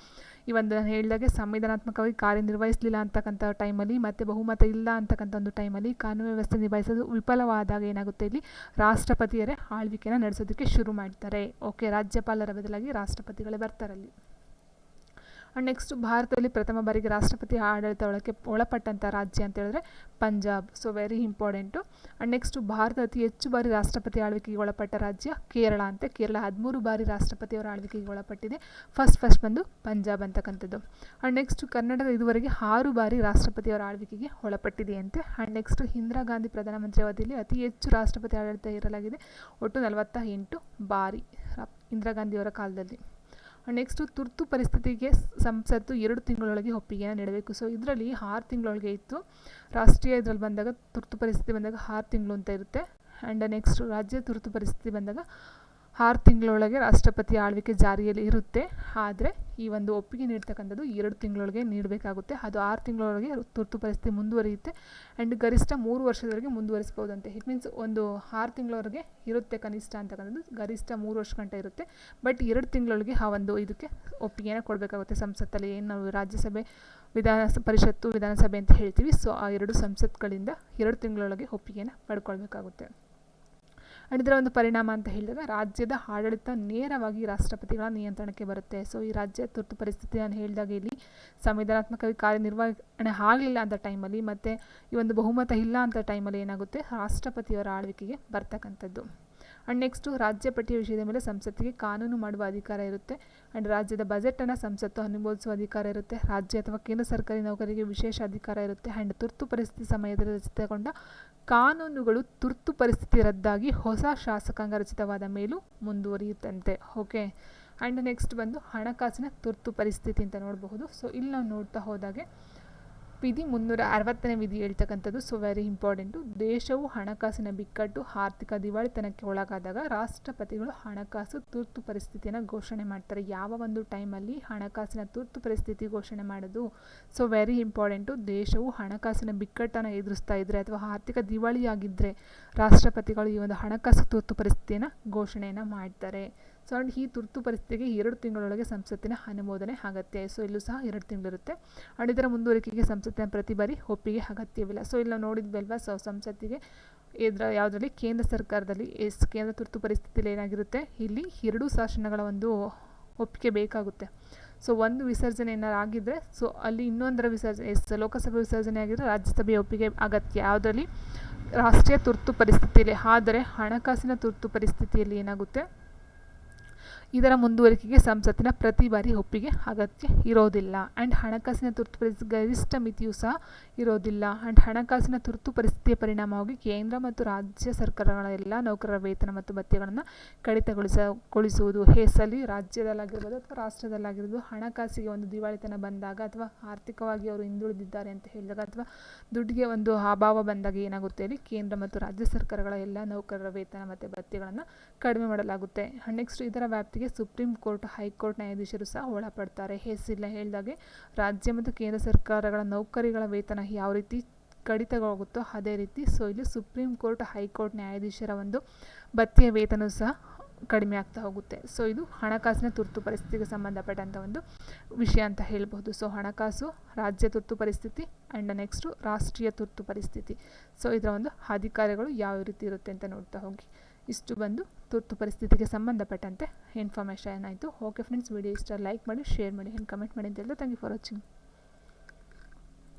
A: ಈ ಒಂದು ಹೇಳಿದಾಗೆ ಸಂವಿಧಾನಾತ್ಮಕವಾಗಿ ಕಾರ್ಯನಿರ್ವಹಿಸಲಿಲ್ಲ ಅಂತಕ್ಕಂಥ ಟೈಮಲ್ಲಿ ಮತ್ತು ಬಹುಮತ ಇಲ್ಲ ಅಂತಕ್ಕಂಥ ಒಂದು ಟೈಮಲ್ಲಿ ಕಾನೂನು ವ್ಯವಸ್ಥೆ ನಿಭಾಯಿಸೋದು ವಿಫಲವಾದಾಗ ಏನಾಗುತ್ತೆ ಇಲ್ಲಿ ರಾಷ್ಟ್ರಪತಿಯರೇ ಆಳ್ವಿಕೆಯನ್ನು ನಡೆಸೋದಕ್ಕೆ ಶುರು ಮಾಡ್ತಾರೆ. ಓಕೆ, ರಾಜ್ಯಪಾಲರ ಬದಲಾಗಿ ರಾಷ್ಟ್ರಪತಿಗಳೇ ಬರ್ತಾರಲ್ಲಿ. ಆ್ಯಂಡ್ ನೆಕ್ಸ್ಟ್ ಭಾರತದಲ್ಲಿ ಪ್ರಥಮ ಬಾರಿಗೆ ರಾಷ್ಟ್ರಪತಿ ಆಡಳಿತ ಒಳಕ್ಕೆ ಒಳಪಟ್ಟಂಥ ರಾಜ್ಯ ಅಂತ ಹೇಳಿದ್ರೆ Punjab. So very important and next Bharat ಅತಿ ಹೆಚ್ಚು ಬಾರಿ ರಾಷ್ಟ್ರಪತಿ ಆಳ್ವಿಕೆಗೆ ಒಳಪಟ್ಟ ರಾಜ್ಯ ಕೇರಳ ಅಂತೆ. ಕೇರಳ ಹದಿಮೂರು ಬಾರಿ ರಾಷ್ಟ್ರಪತಿಯವರ ಆಳ್ವಿಕೆಗೆ ಒಳಪಟ್ಟಿದೆ. ಫಸ್ಟ್ ಫಸ್ಟ್ ಬಂದು ಪಂಜಾಬ್ ಅಂತಕ್ಕಂಥದ್ದು. ಆ್ಯಂಡ್ ನೆಕ್ಸ್ಟ್ ಕನ್ನಡದ ಇದುವರೆಗೆ ಆರು ಬಾರಿ ರಾಷ್ಟ್ರಪತಿಯವರ ಆಳ್ವಿಕೆಗೆ ಒಳಪಟ್ಟಿದೆ ಅಂತೆ. ಆ್ಯಂಡ್ ನೆಕ್ಸ್ಟ್ ಇಂದಿರಾ ಗಾಂಧಿ ಪ್ರಧಾನಮಂತ್ರಿ ಅವಧಿಯಲ್ಲಿ ಅತಿ ಹೆಚ್ಚು ರಾಷ್ಟ್ರಪತಿ ಆಡಳಿತ ಇರಲಾಗಿದೆ. ಒಟ್ಟು ನಲವತ್ತ ಎಂಟು ಬಾರಿ ಇಂದಿರಾ ಗಾಂಧಿಯವರ ಕಾಲದಲ್ಲಿ. ನೆಕ್ಸ್ಟು ತುರ್ತು ಪರಿಸ್ಥಿತಿಗೆ ಸಂಸತ್ತು ಎರಡು ತಿಂಗಳೊಳಗೆ ಒಪ್ಪಿಗೆಯನ್ನು ನೀಡಬೇಕು. ಸೊ ಇದರಲ್ಲಿ ಆರು ತಿಂಗಳೊಳಗೆ ಇತ್ತು. ರಾಷ್ಟ್ರೀಯ ಇದರಲ್ಲಿ ಬಂದಾಗ ತುರ್ತು ಪರಿಸ್ಥಿತಿ ಬಂದಾಗ ಆರು ತಿಂಗಳು ಅಂತ ಇರುತ್ತೆ. ಆ್ಯಂಡ್ ನೆಕ್ಸ್ಟು ರಾಜ್ಯ ತುರ್ತು ಪರಿಸ್ಥಿತಿ ಬಂದಾಗ ಆರು ತಿಂಗಳೊಳಗೆ ರಾಷ್ಟ್ರಪತಿ ಆಳ್ವಿಕೆ ಜಾರಿಯಲ್ಲಿ ಇರುತ್ತೆ. ಆದರೆ ಈ ಒಂದು ಒಪ್ಪಿಗೆ ನೀಡ್ತಕ್ಕಂಥದ್ದು ಎರಡು ತಿಂಗಳೊಳಗೆ ನೀಡಬೇಕಾಗುತ್ತೆ. ಅದು ಆರು ತಿಂಗಳೊಳಗೆ ತುರ್ತು ಪರಿಸ್ಥಿತಿ ಮುಂದುವರಿಯುತ್ತೆ. ಆ್ಯಂಡ್ ಗರಿಷ್ಠ ಮೂರು ವರ್ಷದವರೆಗೆ ಮುಂದುವರಿಸ್ಬೋದಂತೆ ಇಟ್ ಮೀನ್ಸ್ ಒಂದು ಆರು ತಿಂಗಳವರೆಗೆ ಇರುತ್ತೆ ಕನಿಷ್ಠ ಅಂತಕ್ಕಂಥದ್ದು. ಗರಿಷ್ಠ ಮೂರು ವರ್ಷ ಗಂಟೆ ಇರುತ್ತೆ. ಬಟ್ ಎರಡು ತಿಂಗಳೊಳಗೆ ಆ ಒಂದು ಇದಕ್ಕೆ ಒಪ್ಪಿಗೆನ ಕೊಡಬೇಕಾಗುತ್ತೆ. ಸಂಸತ್ತಲ್ಲಿ ಏನು ನಾವು ರಾಜ್ಯಸಭೆ ವಿಧಾನ ಪರಿಷತ್ತು, ವಿಧಾನಸಭೆ ಅಂತ ಹೇಳ್ತೀವಿ. ಸೊ ಆ ಎರಡು ಸಂಸತ್ಗಳಿಂದ ಎರಡು ತಿಂಗಳೊಳಗೆ ಒಪ್ಪಿಗೆನ ಪಡ್ಕೊಳ್ಬೇಕಾಗುತ್ತೆ. ಇದರ ಒಂದು ಪರಿಣಾಮ ಅಂತ ಹೇಳಿದಾಗ ರಾಜ್ಯದ ಆಡಳಿತ ನೇರವಾಗಿ ರಾಷ್ಟ್ರಪತಿಗಳ ನಿಯಂತ್ರಣಕ್ಕೆ ಬರುತ್ತೆ. ಸೊ ಈ ರಾಜ್ಯ ತುರ್ತು ಪರಿಸ್ಥಿತಿ ನಾನು ಹೇಳಿದಾಗ ಇಲ್ಲಿ ಸಂವಿಧಾನಾತ್ಮಕವಾಗಿ ಕಾರ್ಯನಿರ್ವಹಣೆ ಆಗಲಿಲ್ಲ ಅಂತ ಟೈಮಲ್ಲಿ ಮತ್ತು ಈ ಒಂದು ಬಹುಮತ ಇಲ್ಲ ಅಂತ ಟೈಮಲ್ಲಿ ಏನಾಗುತ್ತೆ? ರಾಷ್ಟ್ರಪತಿಯವರ ಆಳ್ವಿಕೆಗೆ ಬರ್ತಕ್ಕಂಥದ್ದು. ಆ್ಯಂಡ್ ನೆಕ್ಸ್ಟು ರಾಜ್ಯ ಪಟ್ಟಿಯ ವಿಷಯದ ಮೇಲೆ ಸಂಸತ್ತಿಗೆ ಕಾನೂನು ಮಾಡುವ ಅಧಿಕಾರ ಇರುತ್ತೆ. ಆ್ಯಂಡ್ ರಾಜ್ಯದ ಬಜೆಟನ್ನು ಸಂಸತ್ತು ಅನುಮೋದಿಸುವ ಅಧಿಕಾರ ಇರುತ್ತೆ. ರಾಜ್ಯ ಅಥವಾ ಕೇಂದ್ರ ಸರ್ಕಾರಿ ನೌಕರಿಗೆ ವಿಶೇಷ ಅಧಿಕಾರ ಇರುತ್ತೆ. ಆ್ಯಂಡ್ ತುರ್ತು ಪರಿಸ್ಥಿತಿ ಸಮಯದಲ್ಲಿ ರಚಿತಗೊಂಡ ಕಾನೂನುಗಳು ತುರ್ತು ಪರಿಸ್ಥಿತಿ ರದ್ದಾಗಿ ಹೊಸ ಶಾಸಕಾಂಗ ರಚಿತವಾದ ಮೇಲೂ ಮುಂದುವರಿಯುತ್ತಂತೆ. ಓಕೆ ಆ್ಯಂಡ್ ನೆಕ್ಸ್ಟ್ ಬಂದು ಹಣಕಾಸಿನ ತುರ್ತು ಪರಿಸ್ಥಿತಿ ಅಂತ ನೋಡಬಹುದು. ಸೊ ಇಲ್ಲಿ ನಾವು ನೋಡ್ತಾ ಹೋದಾಗೆ ವಿಧಿ ಮುನ್ನೂರ ಅರವತ್ತನೇ ವಿಧಿ ಹೇಳ್ತಕ್ಕಂಥದ್ದು. ಸೊ ವೆರಿ ಇಂಪಾರ್ಟೆಂಟು ದೇಶವು ಹಣಕಾಸಿನ ಬಿಕ್ಕಟ್ಟು, ಆರ್ಥಿಕ ದಿವಾಳಿತನಕ್ಕೆ ಒಳಗಾದಾಗ ರಾಷ್ಟ್ರಪತಿಗಳು ಹಣಕಾಸು ತುರ್ತು ಪರಿಸ್ಥಿತಿಯನ್ನು ಘೋಷಣೆ ಮಾಡ್ತಾರೆ. ಯಾವ ಒಂದು ಟೈಮಲ್ಲಿ ಹಣಕಾಸಿನ ತುರ್ತು ಪರಿಸ್ಥಿತಿ ಘೋಷಣೆ ಮಾಡೋದು? ಸೊ ವೆರಿ ಇಂಪಾರ್ಟೆಂಟು ದೇಶವು ಹಣಕಾಸಿನ ಬಿಕ್ಕಟ್ಟನ್ನು ಎದುರಿಸ್ತಾ ಇದ್ದರೆ ಅಥವಾ ಆರ್ಥಿಕ ದಿವಾಳಿಯಾಗಿದ್ದರೆ ರಾಷ್ಟ್ರಪತಿಗಳು ಈ ಒಂದು ಹಣಕಾಸು ತುರ್ತು ಪರಿಸ್ಥಿತಿಯನ್ನು ಘೋಷಣೆಯನ್ನು ಮಾಡ್ತಾರೆ. ಸೊ ಈ ತುರ್ತು ಪರಿಸ್ಥಿತಿಗೆ ಎರಡು ತಿಂಗಳೊಳಗೆ ಸಂಸತ್ತಿನ ಅನುಮೋದನೆ ಅಗತ್ಯ. ಸೊ ಇಲ್ಲೂ ಸಹ ಎರಡು ತಿಂಗಳಿರುತ್ತೆ. ಅಂಡ್ ಇದರ ಮುಂದುವರಿಕೆಗೆ ಸಂಸತ್ತಿನ ಪ್ರತಿ ಬಾರಿ ಒಪ್ಪಿಗೆ ಅಗತ್ಯವಿಲ್ಲ. ಸೊ ಇಲ್ಲಿ ನೋಡಿದ್ವಲ್ವಾ? ಸೊ ಸಂಸತ್ತಿಗೆ ಇದರ ಯಾವುದರಲ್ಲಿ? ಕೇಂದ್ರ ಸರ್ಕಾರದಲ್ಲಿ. ಎಸ್, ಕೇಂದ್ರ ತುರ್ತು ಪರಿಸ್ಥಿತಿಯಲ್ಲಿ ಏನಾಗಿರುತ್ತೆ? ಇಲ್ಲಿ ಎರಡೂ ಶಾಸನಗಳ ಒಂದು ಒಪ್ಪಿಗೆ ಬೇಕಾಗುತ್ತೆ. ಸೊ ಒಂದು ವಿಸರ್ಜನೆ ಏನಾರು ಆಗಿದ್ದರೆ ಸೊ ಅಲ್ಲಿ ಇನ್ನೊಂದರ ವಿಸರ್ಜನೆ, ಎಸ್, ಲೋಕಸಭೆ ವಿಸರ್ಜನೆ ಆಗಿದ್ದರೆ ರಾಜ್ಯಸಭೆಯ ಒಪ್ಪಿಗೆ ಅಗತ್ಯ. ಯಾವುದರಲ್ಲಿ? ರಾಷ್ಟ್ರೀಯ ತುರ್ತು ಪರಿಸ್ಥಿತಿಯಲ್ಲಿ ಆದರೆ, ಹಣಕಾಸಿನ ತುರ್ತು ಪರಿಸ್ಥಿತಿಯಲ್ಲಿ ಏನಾಗುತ್ತೆ? ಇದರ ಮುಂದುವರಿಕೆಗೆ ಸಂಸತ್ತಿನ ಪ್ರತಿ ಬಾರಿ ಒಪ್ಪಿಗೆ ಅಗತ್ಯ ಇರೋದಿಲ್ಲ. ಆ್ಯಂಡ್ ಹಣಕಾಸಿನ ತುರ್ತು ಪರಿಸ್ಥಿತಿ ಗರಿಷ್ಠ ಮಿತಿಯೂ ಸಹ ಇರೋದಿಲ್ಲ. ಆ್ಯಂಡ್ ಹಣಕಾಸಿನ ತುರ್ತು ಪರಿಸ್ಥಿತಿಯ ಪರಿಣಾಮವಾಗಿ ಕೇಂದ್ರ ಮತ್ತು ರಾಜ್ಯ ಸರ್ಕಾರಗಳ ಎಲ್ಲ ನೌಕರರ ವೇತನ ಮತ್ತು ಭತ್ಯೆಗಳನ್ನು ಕಡಿತಗೊಳಿಸಗೊಳಿಸುವುದು. ಹೆಸಲಿ ರಾಜ್ಯದಲ್ಲಾಗಿರ್ಬೋದು ಅಥವಾ ರಾಷ್ಟ್ರದಲ್ಲಾಗಿರ್ಬೋದು, ಹಣಕಾಸಿಗೆ ಒಂದು ದಿವಾಳಿತನ ಬಂದಾಗ ಅಥವಾ ಆರ್ಥಿಕವಾಗಿ ಅವರು ಹಿಂದುಳಿದಿದ್ದಾರೆ ಅಂತ ಹೇಳಿದಾಗ ಅಥವಾ ದುಡ್ಡಿಗೆ ಒಂದು ಅಭಾವ ಬಂದಾಗ ಏನಾಗುತ್ತೆ ಅಲ್ಲಿ ಕೇಂದ್ರ ಮತ್ತು ರಾಜ್ಯ ಸರ್ಕಾರಗಳ ಎಲ್ಲ ನೌಕರರ ವೇತನ ಮತ್ತು ಭತ್ಯೆಗಳನ್ನು ಕಡಿಮೆ ಮಾಡಲಾಗುತ್ತೆ. ನೆಕ್ಸ್ಟ್ ಇದರ ವ್ಯಾಪ್ತಿಗೆ ಸುಪ್ರೀಂ ಕೋರ್ಟ್ ಹೈಕೋರ್ಟ್ ನ್ಯಾಯಾಧೀಶರು ಸಹ ಒಳಪಡ್ತಾರೆ ಹೆಸರಿಲ್ಲ ಹೇಳಿದಾಗೆ, ರಾಜ್ಯ ಮತ್ತು ಕೇಂದ್ರ ಸರ್ಕಾರಗಳ ನೌಕರಿಗಳ ವೇತನ ಯಾವ ರೀತಿ ಕಡಿತವಾಗುತ್ತೋ ಅದೇ ರೀತಿ ಸೊ ಇಲ್ಲಿ ಸುಪ್ರೀಂ ಕೋರ್ಟ್ ಹೈಕೋರ್ಟ್ ನ್ಯಾಯಾಧೀಶರ ಒಂದು ಭತ್ಯೆಯ ವೇತನ ಸಹ ಕಡಿಮೆ ಆಗ್ತಾ ಹೋಗುತ್ತೆ. ಸೊ ಇದು ಹಣಕಾಸಿನ ತುರ್ತು ಪರಿಸ್ಥಿತಿಗೆ ಸಂಬಂಧಪಟ್ಟಂಥ ಒಂದು ವಿಷಯ ಅಂತ ಹೇಳ್ಬೋದು ಸೊ ಹಣಕಾಸು, ರಾಜ್ಯ ತುರ್ತು ಪರಿಸ್ಥಿತಿ ಆ್ಯಂಡ್ ನೆಕ್ಸ್ಟು ರಾಷ್ಟ್ರೀಯ ತುರ್ತು ಪರಿಸ್ಥಿತಿ. ಸೊ ಇದರ ಒಂದು ಅಧಿಕಾರಿಗಳು ಯಾವ ರೀತಿ ಇರುತ್ತೆ ಅಂತ ನೋಡ್ತಾ ಹೋಗಿ. ಇಷ್ಟು ಬಂದು ತುರ್ತು ಪರಿಸ್ಥಿತಿಗೆ ಸಂಬಂಧಪಟ್ಟಂತೆ ಇನ್ಫಾರ್ಮೇಷನ್ ಆಯಿತು. ಓಕೆ ಫ್ರೆಂಡ್ಸ್ ವಿಡಿಯೋ ಇಷ್ಟ ಲೈಕ್ ಮಾಡಿ ಶೇರ್ ಮಾಡಿ ಆ್ಯಂಡ್ ಕಮೆಂಟ್ ಮಾಡಿ ಅಂತ ಥ್ಯಾಂಕ್ ಯು ಫಾರ್ ವಾಚಿಂಗ್